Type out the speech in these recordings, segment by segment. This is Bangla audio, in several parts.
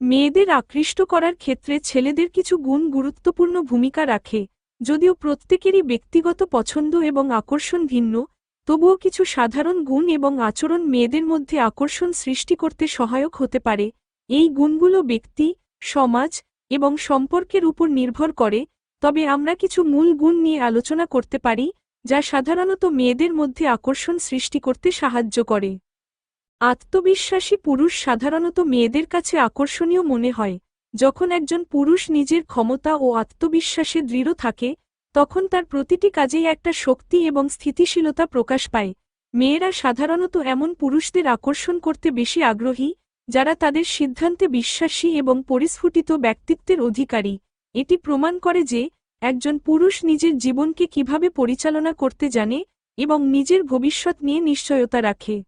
মেয়েদের আকৃষ্ট করার ক্ষেত্রে ছেলেদের কিছু গুণ গুরুত্বপূর্ণ ভূমিকা রাখে, যদিও প্রত্যেকেরই ব্যক্তিগত পছন্দ এবং আকর্ষণ ভিন্ন, তবুও কিছু সাধারণ গুণ এবং আচরণ মেয়েদের মধ্যে আকর্ষণ সৃষ্টি করতে সহায়ক হতে পারে। এই গুণগুলো ব্যক্তি, সমাজ এবং সম্পর্কের উপর নির্ভর করে, তবে আমরা কিছু মূল গুণ নিয়ে আলোচনা করতে পারি, যা সাধারণত মেয়েদের মধ্যে আকর্ষণ সৃষ্টি করতে সাহায্য করে। আত্মবিশ্বাসী পুরুষ সাধারণত মেয়েদের কাছে আকর্ষণীয় মনে হয়। যখন একজন পুরুষ নিজের ক্ষমতা ও আত্মবিশ্বাসে দৃঢ় থাকে, তখন তার প্রতিটি কাজেই একটা শক্তি এবং স্থিতিশীলতা প্রকাশ পায়। মেয়েরা সাধারণত এমন পুরুষদের আকর্ষণ করতে বেশি আগ্রহী, যারা তাদের সিদ্ধান্তে বিশ্বাসী এবং পরিস্ফুটিত ব্যক্তিত্বের অধিকারী। এটি প্রমাণ করে যে, একজন পুরুষ নিজের জীবনকে কীভাবে পরিচালনা করতে জানে এবং নিজের ভবিষ্যৎ নিয়ে নিশ্চয়তা রাখে।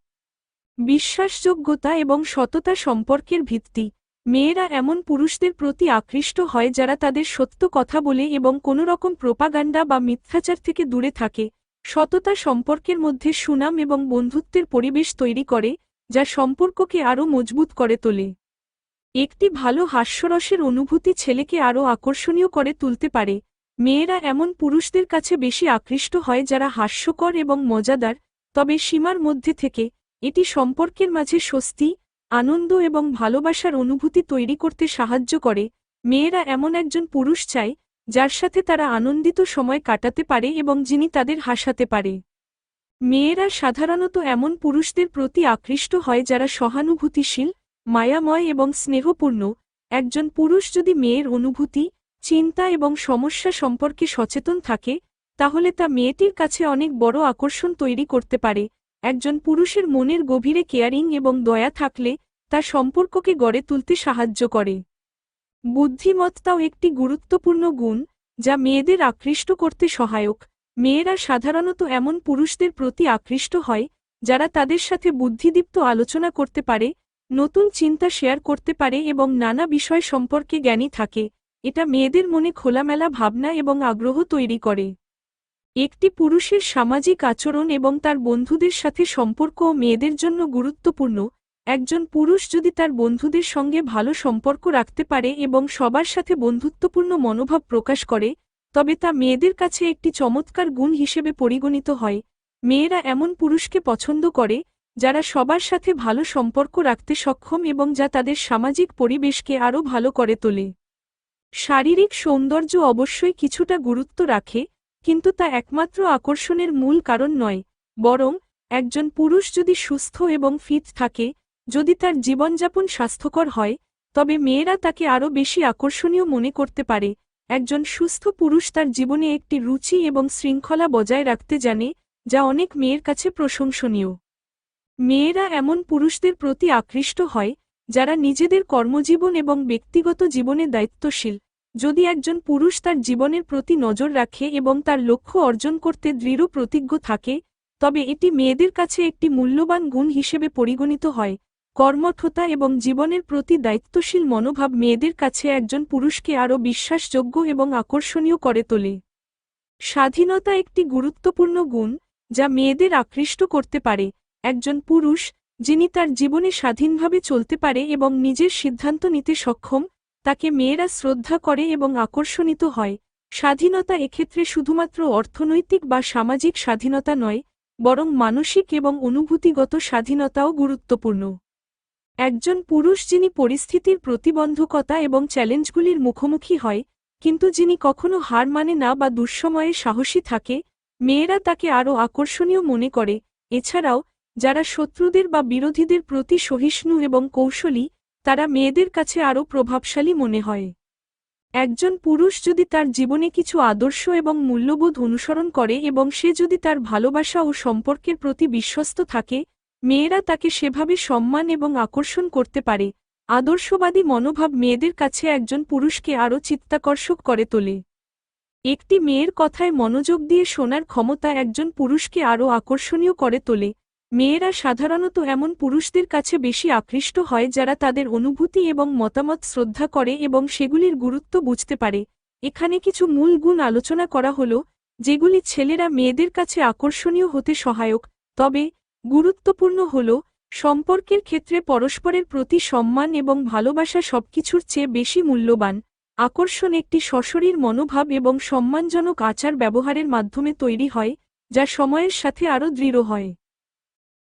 বিশ্বাসযোগ্যতা এবং সততা সম্পর্কের ভিত্তি। মেয়েরা এমন পুরুষদের প্রতি আকৃষ্ট হয় যারা তাদের সত্য কথা বলে এবং কোনো রকম প্রোপাগান্ডা বা মিথ্যাচার থেকে দূরে থাকে। সততা সম্পর্কের মধ্যে সুনাম এবং বন্ধুত্বের পরিবেশ তৈরি করে, যা সম্পর্ককে আরও মজবুত করে তোলে। একটি ভালো হাস্যরসের অনুভূতি ছেলেকে আরও আকর্ষণীয় করে তুলতে পারে। মেয়েরা এমন পুরুষদের কাছে বেশি আকৃষ্ট হয় যারা হাস্যকর এবং মজাদার, তবে সীমার মধ্যে থেকে এটি সম্পর্কের মাঝে স্বস্তি, আনন্দ এবং ভালোবাসার অনুভূতি তৈরি করতে সাহায্য করে। মেয়েরা এমন একজন পুরুষ চায়, যার সাথে তারা আনন্দিত সময় কাটাতে পারে এবং যিনি তাদের হাসাতে পারে। মেয়েরা সাধারণত এমন পুরুষদের প্রতি আকৃষ্ট হয় যারা সহানুভূতিশীল, মায়াময় এবং স্নেহপূর্ণ। একজন পুরুষ যদি মেয়ের অনুভূতি, চিন্তা এবং সমস্যা সম্পর্কে সচেতন থাকে, তাহলে তা মেয়েটির কাছে অনেক বড় আকর্ষণ তৈরি করতে পারে। একজন পুরুষের মনের গভীরে কেয়ারিং এবং দয়া থাকলে তা সম্পর্ককে গড়ে তুলতে সাহায্য করে। বুদ্ধিমত্তাও একটি গুরুত্বপূর্ণ গুণ, যা মেয়েদের আকৃষ্ট করতে সহায়ক। মেয়েরা সাধারণত এমন পুরুষদের প্রতি আকৃষ্ট হয়, যারা তাদের সাথে বুদ্ধিদীপ্ত আলোচনা করতে পারে, নতুন চিন্তা শেয়ার করতে পারে এবং নানা বিষয় সম্পর্কে জ্ঞানী থাকে। এটা মেয়েদের মনে খোলামেলা ভাবনা এবং আগ্রহ তৈরি করে। একটি পুরুষের সামাজিক আচরণ এবং তার বন্ধুদের সাথে সম্পর্ক মেয়েদের জন্য গুরুত্বপূর্ণ, একজন পুরুষ যদি তার বন্ধুদের সঙ্গে ভালো সম্পর্ক রাখতে পারে এবং সবার সাথে বন্ধুত্বপূর্ণ মনোভাব প্রকাশ করে, তবে তা মেয়েদের কাছে একটি চমৎকার গুণ হিসেবে পরিগণিত হয়। মেয়েরা এমন পুরুষকে পছন্দ করে, যারা সবার সাথে ভালো সম্পর্ক রাখতে সক্ষম এবং যা তাদের সামাজিক পরিবেশকে আরও ভালো করে তোলে। শারীরিক সৌন্দর্য অবশ্যই কিছুটা গুরুত্ব রাখে কিন্তু তা একমাত্র আকর্ষণের মূল কারণ নয়, বরং একজন পুরুষ যদি সুস্থ এবং ফিট থাকে, যদি তার জীবনযাপন স্বাস্থ্যকর হয়, তবে মেয়েরা তাকে আরও বেশি আকর্ষণীয় মনে করতে পারে। একজন সুস্থ পুরুষ তার জীবনে একটি রুচি এবং শৃঙ্খলা বজায় রাখতে জানে, যা অনেক মেয়ের কাছে প্রশংসনীয়। মেয়েরা এমন পুরুষদের প্রতি আকৃষ্ট হয়, যারা নিজেদের কর্মজীবন এবং ব্যক্তিগত জীবনে দায়িত্বশীল। যদি একজন পুরুষ তার জীবনের প্রতি নজর রাখে এবং তার লক্ষ্য অর্জন করতে দৃঢ় প্রতিজ্ঞ থাকে, তবে এটি মেয়েদের কাছে একটি মূল্যবান গুণ হিসেবে পরিগণিত হয়। কর্মঠতা এবং জীবনের প্রতি দায়িত্বশীল মনোভাব মেয়েদের কাছে একজন পুরুষকে আরও বিশ্বাসযোগ্য এবং আকর্ষণীয় করে তোলে। স্বাধীনতা একটি গুরুত্বপূর্ণ গুণ, যা মেয়েদের আকৃষ্ট করতে পারে। একজন পুরুষ, যিনি তার জীবনে স্বাধীনভাবে চলতে পারে এবং নিজের সিদ্ধান্ত নিতে সক্ষম তাকে মেয়েরা শ্রদ্ধা করে এবং আকর্ষণিত হয়। স্বাধীনতা এক্ষেত্রে শুধুমাত্র অর্থনৈতিক বা সামাজিক স্বাধীনতা নয়, বরং মানসিক এবং অনুভূতিগত স্বাধীনতাও গুরুত্বপূর্ণ। একজন পুরুষ যিনি পরিস্থিতির প্রতিবন্ধকতা এবং চ্যালেঞ্জগুলির মুখোমুখি হয়, কিন্তু যিনি কখনো হার মানে না বা দুঃসময়ে সাহসী থাকে, মেয়েরা তাকে আরও আকর্ষণীয় মনে করে। এছাড়াও, যারা শত্রুদের বা বিরোধীদের প্রতি সহিষ্ণু এবং কৌশলী তারা মেয়েদের কাছে আরও প্রভাবশালী মনে হয়। একজন পুরুষ যদি তার জীবনে কিছু আদর্শ এবং মূল্যবোধ অনুসরণ করে এবং সে যদি তার ভালোবাসা ও সম্পর্কের প্রতি বিশ্বস্ত থাকে, মেয়েরা তাকে সেভাবে সম্মান এবং আকর্ষণ করতে পারে। আদর্শবাদী মনোভাব মেয়েদের কাছে একজন পুরুষকে আরও চিত্তাকর্ষক করে তোলে। একটি মেয়ের কথায় মনোযোগ দিয়ে শোনার ক্ষমতা একজন পুরুষকে আরও আকর্ষণীয় করে তোলে। মেয়েরা সাধারণত এমন পুরুষদের কাছে বেশি আকৃষ্ট হয় যারা তাদের অনুভূতি এবং মতামত শ্রদ্ধা করে এবং সেগুলির গুরুত্ব বুঝতে পারে। এখানে কিছু মূল গুণ আলোচনা করা হল, যেগুলি ছেলেরা মেয়েদের কাছে আকর্ষণীয় হতে সহায়ক। তবে, গুরুত্বপূর্ণ হল, সম্পর্কের ক্ষেত্রে পরস্পরের প্রতি সম্মান এবং ভালোবাসা সবকিছুর চেয়ে বেশি মূল্যবান। আকর্ষণ একটি সশরীর মনোভাব এবং সম্মানজনক আচার ব্যবহারের মাধ্যমে তৈরি হয়, যা সময়ের সাথে আরও দৃঢ় হয়।